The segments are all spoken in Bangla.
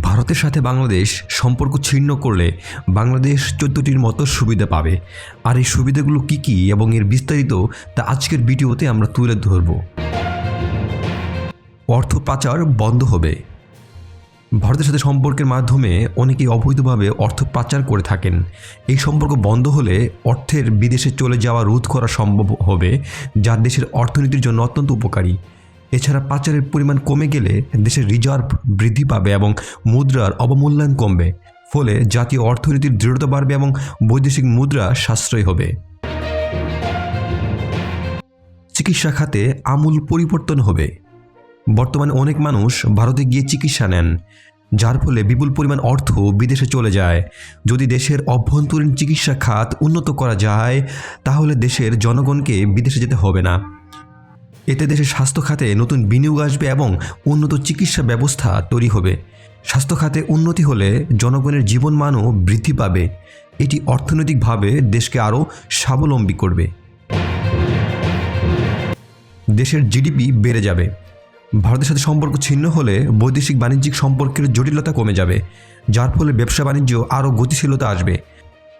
ভারতের সাথে বাংলাদেশ সম্পর্ক ছিন্ন করলে বাংলাদেশ চোদ্দটির মতো সুবিধা পাবে। আর এই সুবিধাগুলো কী কী এবং এর বিস্তারিত তা আজকের ভিডিওতে আমরা তুলে ধরব। অর্থ পাচার বন্ধ হবে। ভারতের সাথে সম্পর্কের মাধ্যমে অনেকেই অবৈধভাবে অর্থ পাচার করে থাকেন। এই সম্পর্ক বন্ধ হলে অর্থের বিদেশে চলে যাওয়া রোধ করা সম্ভব হবে, যা দেশের অর্থনীতির জন্য অত্যন্ত উপকারী। এছাড়া পাচারের পরিমাণ কমে গেলে দেশের রিজার্ভ বৃদ্ধি পাবে এবং মুদ্রার অবমূল্যায়ন কমবে। ফলে জাতীয় অর্থনীতির দৃঢ়তা বাড়বে এবং বৈদেশিক মুদ্রা সাশ্রয়ী হবে। চিকিৎসা খাতে আমূল পরিবর্তন হবে। বর্তমানে অনেক মানুষ ভারতে গিয়ে চিকিৎসা নেন, যার ফলে বিপুল পরিমাণ অর্থ বিদেশে চলে যায়। যদি দেশের অভ্যন্তরীণ চিকিৎসা খাত উন্নত করা যায়, তাহলে দেশের জনগণকে বিদেশে যেতে হবে না। এতে দেশের স্বাস্থ্য খাতে নতুন বিনিয়োগ আসবে এবং উন্নত চিকিৎসা ব্যবস্থা তৈরি হবে। স্বাস্থ্য খাতে উন্নতি হলে জনগণের জীবনমানও বৃদ্ধি পাবে। এটি অর্থনৈতিকভাবে দেশকে আরও স্বাবলম্বী করবে। দেশের জিডিপি বেড়ে যাবে। ভারতের সাথে সম্পর্ক ছিন্ন হলে বৈদেশিক বাণিজ্যিক সম্পর্কের জটিলতা কমে যাবে, যার ফলে ব্যবসা বাণিজ্য আরও গতিশীলতা আসবে।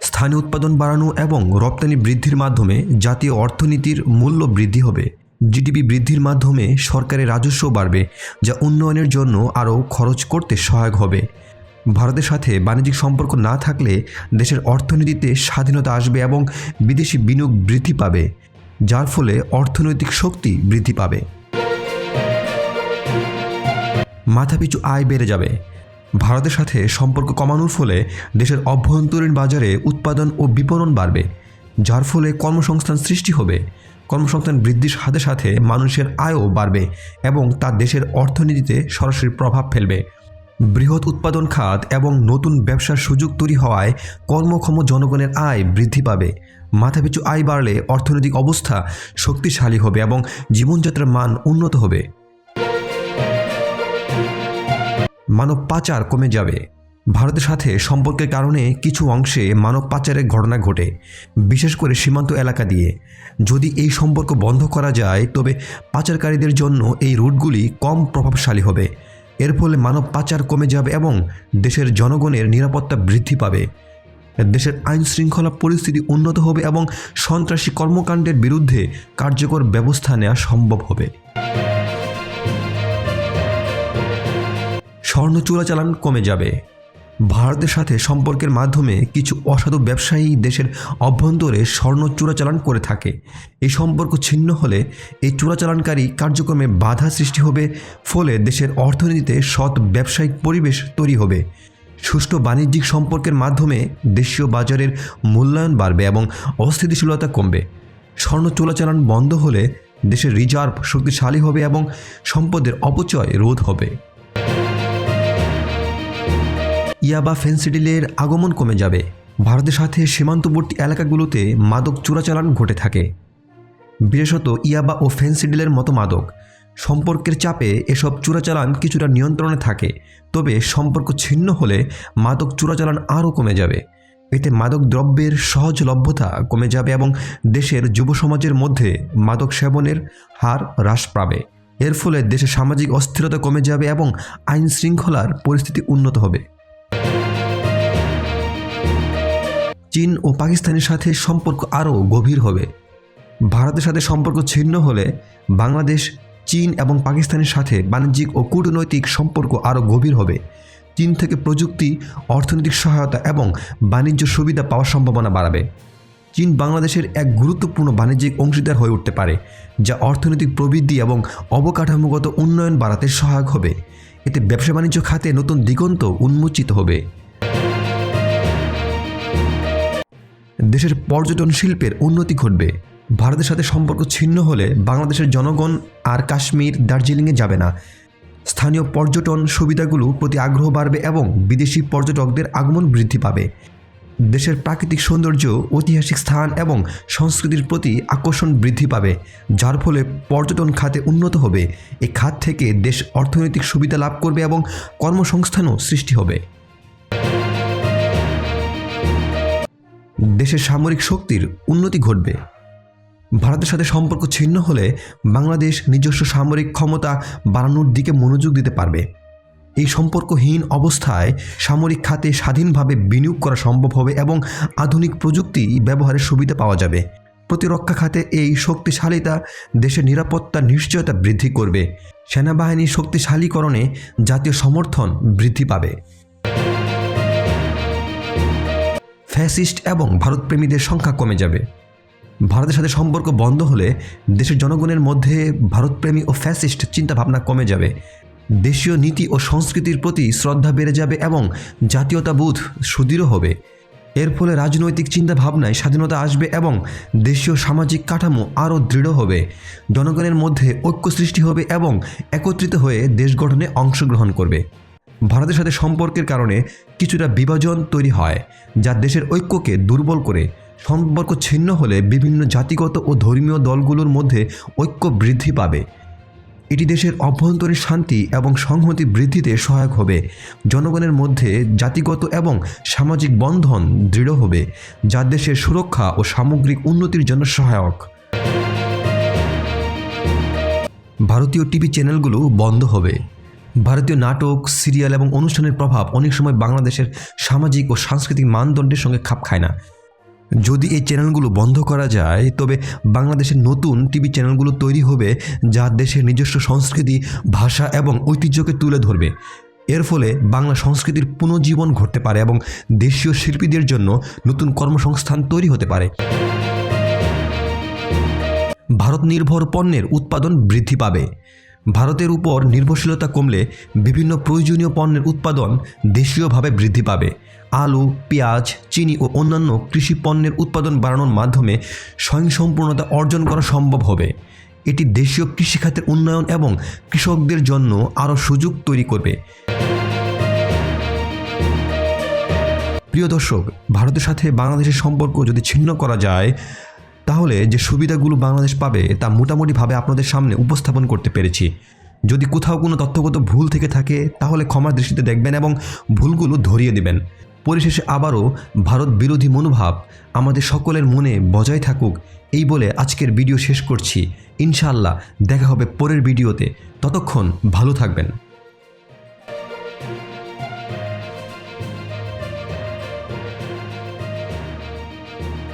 স্থানীয় উৎপাদন বাড়ানো এবং রপ্তানি বৃদ্ধির মাধ্যমে জাতীয় অর্থনীতির মূল্য বৃদ্ধি হবে। জিডিপি বৃদ্ধির মাধ্যমে সরকারের রাজস্ব বাড়বে, যা উন্নয়নের জন্য আরও খরচ করতে সহায়ক হবে। ভারতের সাথে বাণিজ্যিক সম্পর্ক না থাকলে দেশের অর্থনীতিতে স্বাধীনতা আসবে এবং বিদেশি বিনিয়োগ বৃদ্ধি পাবে, যার ফলে অর্থনৈতিক শক্তি বৃদ্ধি পাবে। মাথাপিছু আয় বেড়ে যাবে। ভারতের সাথে সম্পর্ক কমানোর ফলে দেশের অভ্যন্তরীণ বাজারে উৎপাদন ও বিপণন বাড়বে, যার ফলে কর্মসংস্থান সৃষ্টি হবে। কর্মসংস্থান বৃদ্ধির সাথে সাথে মানুষের আয়ও বাড়বে এবং তা দেশের অর্থনীতিতে সরাসরি প্রভাব ফেলবে। বৃহৎ উৎপাদন খাত এবং নতুন ব্যবসার সুযোগ তৈরি হওয়ায় কর্মক্ষম জনগণের আয় বৃদ্ধি পাবে। মাথাপিছু আয় বাড়লে অর্থনৈতিক অবস্থা শক্তিশালী হবে এবং জীবনযাত্রার মান উন্নত হবে। মানব পাচার কমে যাবে। ভারতের সাথে সম্পর্কের কারণে কিছু অংশে মানব পাচারের ঘটনা ঘটে, বিশেষ করে সীমান্ত এলাকা দিয়ে। যদি এই সম্পর্ক বন্ধ করা যায়, তবে পাচারকারীদের জন্য এই রুটগুলি কম প্রভাবশালী হবে। এর ফলে মানব পাচার কমে যাবে এবং দেশের জনগণের নিরাপত্তা বৃদ্ধি পাবে। দেশের আইন শৃঙ্খলা পরিস্থিতি উন্নত হবে এবং সন্ত্রাসী কর্মকাণ্ডের বিরুদ্ধে কার্যকর ব্যবস্থা নেওয়া সম্ভব হবে। স্বর্ণ চোরাচালান কমে যাবে। ভারতের সাথে সম্পর্কের মাধ্যমে কিছু অসাধু ব্যবসায়ী দেশের অভ্যন্তরে স্বর্ণ চোরাচালান করে থাকে। এই সম্পর্ক ছিন্ন হলে এই চোরাচালানকারী কার্যক্রমে বাধা সৃষ্টি হবে, ফলে দেশের অর্থনীতিতে সৎ ব্যবসায়িক পরিবেশ তৈরি হবে। সুষ্ঠু বাণিজ্যিক সম্পর্কের মাধ্যমে দেশীয় বাজারের মূল্যায়ন বাড়বে এবং অস্থিতিশীলতা কমবে। স্বর্ণ চোরাচালান বন্ধ হলে দেশের রিজার্ভ শক্তিশালী হবে এবং সম্পদের অপচয় রোধ হবে। ইয়াবা ফেন্সিডিলের আগমন কমে যাবে। ভারতের সাথে সীমান্তবর্তী এলাকাগুলোতে মাদক চোরাচালান ঘটে থাকে। বিশেষত ইয়াবা ও ফেন্সিডিলের মতো মাদক। সম্পর্কের চাপে এসব চোরাচালান কিছুটা নিয়ন্ত্রণে থাকে। তবে সম্পর্ক ছিন্ন হলে মাদক চোরাচালান আরও কমে যাবে। এতে মাদক দ্রব্যের সহজলভ্যতা কমে যাবে এবং দেশের যুব সমাজের মধ্যে মাদক সেবনের হার হ্রাস পাবে। এর ফলে দেশে সামাজিক অস্থিরতা কমে যাবে এবং আইন শৃঙ্খলার পরিস্থিতি উন্নত হবে। চীন ও পাকিস্তানের সাথে সম্পর্ক আরও গভীর হবে। ভারতের সাথে সম্পর্ক ছিন্ন হলে বাংলাদেশ, চীন এবং পাকিস্তানের সাথে বাণিজ্যিক ও কূটনৈতিক সম্পর্ক আরও গভীর হবে। চীন থেকে প্রযুক্তি, অর্থনৈতিক সহায়তা এবং বাণিজ্য সুবিধা পাওয়ার সম্ভাবনা বাড়াবে। চীন বাংলাদেশের এক গুরুত্বপূর্ণ বাণিজ্যিক অংশীদার হয়ে উঠতে পারে, যা অর্থনৈতিক প্রবৃদ্ধি এবং অবকাঠামোগত উন্নয়ন বাড়াতে সহায়ক হবে। এতে ব্যবসা বাণিজ্য খাতে নতুন দিগন্ত উন্মোচিত হবে। দেশের পর্যটন শিল্পের উন্নতি ঘটবে। ভারতের সাথে সম্পর্ক ছিন্ন হলে বাংলাদেশের জনগণ আর কাশ্মীর দার্জিলিংয়ে যাবে না। স্থানীয় পর্যটন সুবিধাগুলো প্রতি আগ্রহ বাড়বে এবং বিদেশি পর্যটকদের আগমন বৃদ্ধি পাবে। দেশের প্রাকৃতিক সৌন্দর্য, ঐতিহাসিক স্থান এবং সংস্কৃতির প্রতি আকর্ষণ বৃদ্ধি পাবে, যার ফলে পর্যটন খাতে উন্নত হবে। এই খাত থেকে দেশ অর্থনৈতিক সুবিধা লাভ করবে এবং কর্মসংস্থানও সৃষ্টি হবে। দেশের সামরিক শক্তির উন্নতি ঘটবে। ভারতের সাথে সম্পর্ক ছিন্ন হলে বাংলাদেশ নিজস্ব সামরিক ক্ষমতা বাড়ানোর দিকে মনোযোগ দিতে পারবে। এই সম্পর্কহীন অবস্থায় সামরিক খাতে স্বাধীনভাবে বিনিয়োগ করা সম্ভব হবে এবং আধুনিক প্রযুক্তি ব্যবহারের সুবিধা পাওয়া যাবে। প্রতিরক্ষা খাতে এই শক্তিশালীতা দেশের নিরাপত্তা নিশ্চয়তা বৃদ্ধি করবে। সেনাবাহিনীর শক্তিশালীকরণে জাতীয় সমর্থন বৃদ্ধি পাবে। ফ্যাসিস্ট এবং ভারতপ্রেমীদের সংখ্যা কমে যাবে। ভারতের সাথে সম্পর্ক বন্ধ হলে দেশের জনগণের মধ্যে ভারতপ্রেমী ও ফ্যাসিস্ট চিন্তাভাবনা কমে যাবে। দেশীয় নীতি ও সংস্কৃতির প্রতি শ্রদ্ধা বেড়ে যাবে এবং জাতীয়তাবোধ সুদৃঢ় হবে। এর ফলে রাজনৈতিক চিন্তাভাবনায় স্বাধীনতা আসবে এবং দেশীয় সামাজিক কাঠামো আরও দৃঢ় হবে। জনগণের মধ্যে ঐক্য সৃষ্টি হবে এবং একত্রিত হয়ে দেশ গঠনে অংশগ্রহণ করবে। ভারতের সাথে সম্পর্কের কারণে কিছুটা বিভাজন তৈরি হয়, যা দেশের ঐক্যকে দুর্বল করে। সম্পর্ক ছিন্ন হলে বিভিন্ন জাতিগত ও ধর্মীয় দলগুলোর মধ্যে ঐক্য বৃদ্ধি পাবে। এটি দেশের অভ্যন্তরীণ শান্তি এবং সংহতি বৃদ্ধিতে সহায়ক হবে। জনগণের মধ্যে জাতিগত এবং সামাজিক বন্ধন দৃঢ় হবে, যা দেশের সুরক্ষা ও সামগ্রিক উন্নতির জন্য সহায়ক। ভারতীয় টিভি চ্যানেলগুলো বন্ধ হবে। ভারতীয় নাটক, সিরিয়াল এবং অনুষ্ঠানের প্রভাব অনেক সময় বাংলাদেশের সামাজিক ও সাংস্কৃতিক মানদণ্ডের সঙ্গে খাপ খায় না। যদি এই চ্যানেলগুলো বন্ধ করা যায়, তবে বাংলাদেশের নতুন টিভি চ্যানেলগুলো তৈরি হবে যা দেশের নিজস্ব সংস্কৃতি, ভাষা এবং ঐতিহ্যকে তুলে ধরবে। এর ফলে বাংলা সংস্কৃতির পুনর্জীবন ঘটতে পারে এবং দেশীয় শিল্পীদের জন্য নতুন কর্মসংস্থান তৈরি হতে পারে। ভারত নির্ভর পণ্যের উৎপাদন বৃদ্ধি পাবে। ভারতের উপর নির্ভরশীলতা কমলে বিভিন্ন প্রয়োজনীয় পণ্যের উৎপাদন দেশীয়ভাবে বৃদ্ধি পাবে। আলু, পেঁয়াজ, চিনি ও অন্যান্য কৃষি পণ্যের উৎপাদন বাড়ানোর মাধ্যমে স্বয়ংসম্পূর্ণতা অর্জন করা সম্ভব হবে। এটি দেশীয় কৃষিখাতের উন্নয়ন এবং কৃষকদের জন্য আরও সুযোগ তৈরি করবে। প্রিয় দর্শক, ভারতের সাথে বাংলাদেশের সম্পর্ক যদি ছিন্ন করা যায় তাহলে যে সুবিধাগুলো বাংলাদেশ পাবে, তা মোটামুটিভাবে আপনাদের সামনে উপস্থাপন করতে পেরেছি। যদি কোথাও কোনো তথ্যগত ভুল থেকে থাকে, তাহলে ক্ষমার দৃষ্টিতে দেখবেন এবং ভুলগুলো ধরিয়ে দিবেন। পরিশেষে আবারও ভারত বিরোধী মনোভাব আমাদের সকলের মনে বজায় থাকুক, এই বলে আজকের ভিডিও শেষ করছি। ইনশাআল্লাহ দেখা হবে পরের ভিডিওতে। ততক্ষণ ভালো থাকবেন।